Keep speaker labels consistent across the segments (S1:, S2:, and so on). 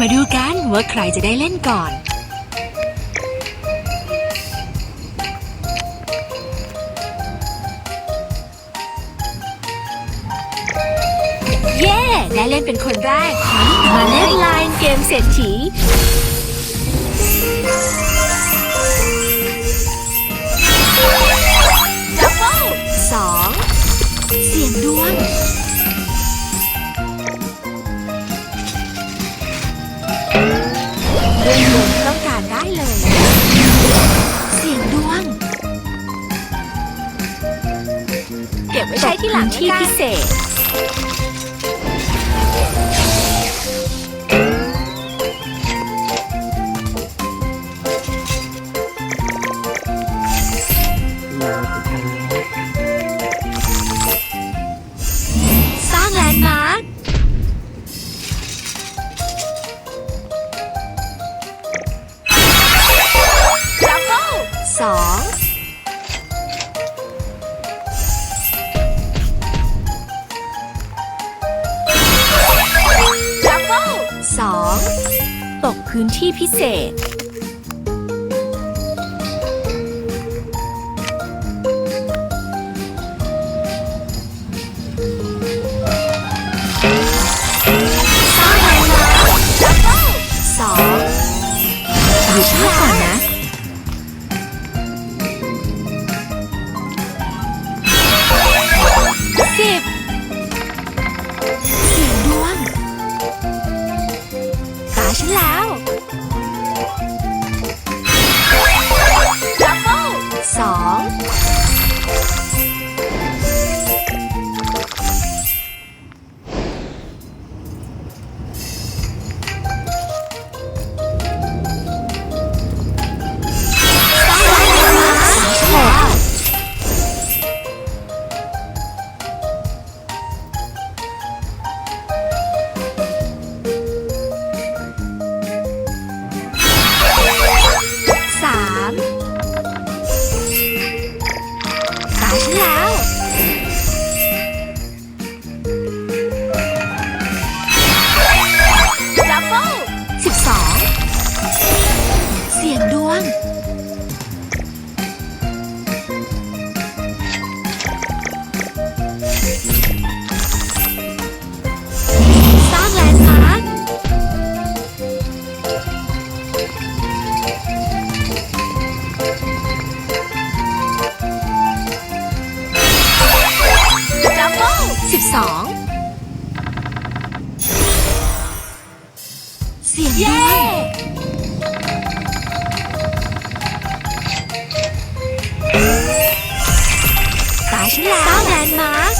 S1: มาดูกันว่าใครจะได้เล่นก่อน เย้ ได้เล่นเป็นคนแรก มาเล่นไลน์เกมเศรษฐี 第七集。2ตกพื้นที่พิเศษ สียงด้วยตาฉลามสาแลนมา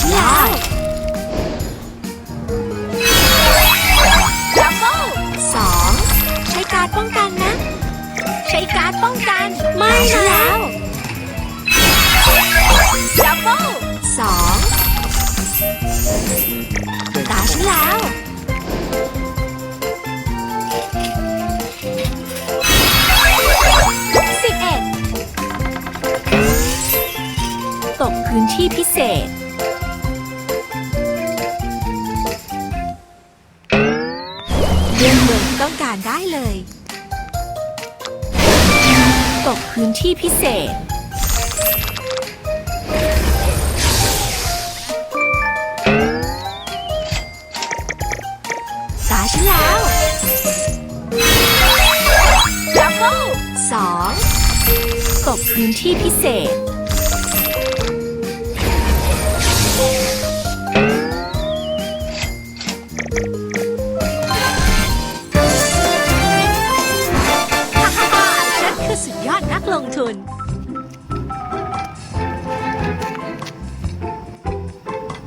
S1: ฉันแล้วสองใช้การป้องกันนะ ใช้การป้องกันไม่แล้วดับเบิลสองตาฉันแล้วสิบเอ็ดตกพื้นที่พิเศษ ต้องการได้เลย ตกพื้นที่พิเศษ ตาฉันแล้วดับเบิลสองตกพื้นที่พิเศษ คุณ